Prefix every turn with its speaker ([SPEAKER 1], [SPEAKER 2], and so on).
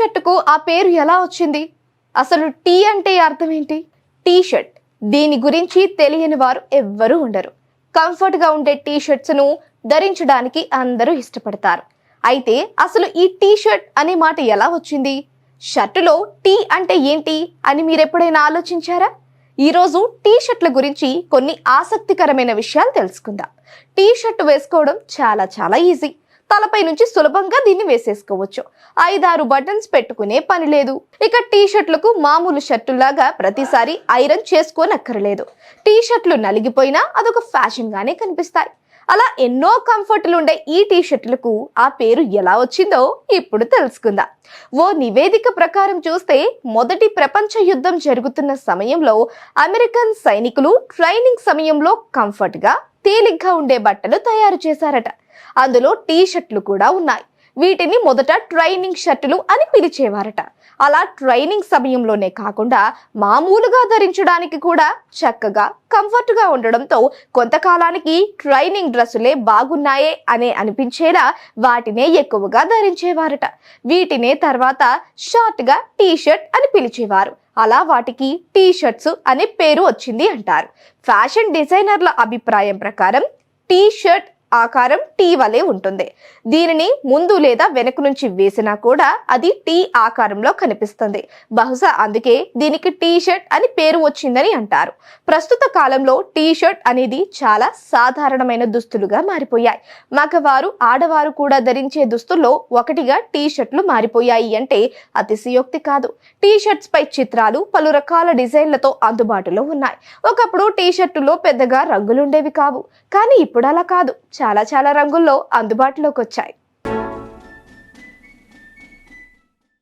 [SPEAKER 1] షర్ట్కు ఆ పేరు ఎలా వచ్చింది? అసలు టీ అంటే అర్థం ఏంటి? టీ షర్ట్ దీని గురించి తెలియని వారు ఎవ్వరూ ఉండరు. కంఫర్ట్గా ఉండే టీ షర్ట్స్ను ధరించడానికి అందరూ ఇష్టపడతారు. అయితే అసలు ఈ టీ షర్ట్ అనే మాట ఎలా వచ్చింది? షర్టులో టీ అంటే ఏంటి అని మీరెప్పుడైనా ఆలోచించారా? ఈరోజు టీ షర్ట్ల గురించి కొన్ని ఆసక్తికరమైన విషయాలు తెలుసుకుందాం. టీ షర్ట్ వేసుకోవడం చాలా చాలా ఈజీ. తలపై నుంచి సులభంగా దీన్ని వేసేసుకోవచ్చు. ఐదారు బటన్స్ పెట్టుకునే పని లేదు. ఇక టీ షర్ట్లకు మామూలు షర్టులాగా ప్రతిసారి ఐరన్ చేసుకోనక్కర్లేదు. టీ షర్ట్లు నలిగిపోయినా అదొక ఫ్యాషన్ గానే కనిపిస్తాయి. అలా ఎన్నో కంఫర్ట్లు ఉండే ఈ టీ షర్ట్లకు ఆ పేరు ఎలా వచ్చిందో ఇప్పుడు తెలుసుకుందాం. ఓ నివేదిక ప్రకారం చూస్తే మొదటి ప్రపంచ యుద్ధం జరుగుతున్న సమయంలో అమెరికన్ సైనికులు ట్రైనింగ్ సమయంలో కంఫర్ట్గా తేలిగ్గా ఉండే బట్టలు తయారు చేశారట. అందులో టీ షర్ట్లు కూడా ఉన్నాయి. వీటిని మొదట ట్రైనింగ్ షర్టులు అని పిలిచేవారట. అలా ట్రైనింగ్ సమయంలోనే కాకుండా మామూలుగా ధరించడానికి కూడా చక్కగా కంఫర్ట్గా ఉండడంతో కొంతకాలానికి ట్రైనింగ్ డ్రెస్సులే బాగున్నాయే అనే అనిపించేలా వాటినే ఎక్కువగా ధరించేవారట. వీటినే తర్వాత షార్ట్గా టీ షర్ట్ అని పిలిచేవారు. అలా వాటికి టీ షర్ట్స్ అనే పేరు వచ్చింది అంటారు. ఫ్యాషన్ డిజైనర్ల అభిప్రాయం ప్రకారం టీ షర్ట్ ఆకారం టీ వలె ఉంటుంది. దీనిని ముందు లేదా వెనక నుంచి వేసినా కూడా అది టీ ఆకారంలో కనిపిస్తుంది. బహుశా అందుకే దీనికి టీ షర్ట్ అని పేరు వచ్చిందని అంటారు. ప్రస్తుత కాలంలో టీ షర్ట్ అనేది చాలా సాధారణమైన దుస్తులుగా మారిపోయాయి. మగవారు ఆడవారు కూడా ధరించే దుస్తుల్లో ఒకటిగా టీ షర్ట్లు మారిపోయాయి అంటే అతిశయోక్తి కాదు. టీ షర్ట్స్ పై చిత్రాలు పలు రకాల డిజైన్లతో అందుబాటులో ఉన్నాయి. ఒకప్పుడు టీ షర్టులో పెద్దగా రంగులుండేవి కావు. కానీ ఇప్పుడు అలా కాదు. చాలా చాలా రంగుల్లో అందుబాటులోకి వచ్చాయి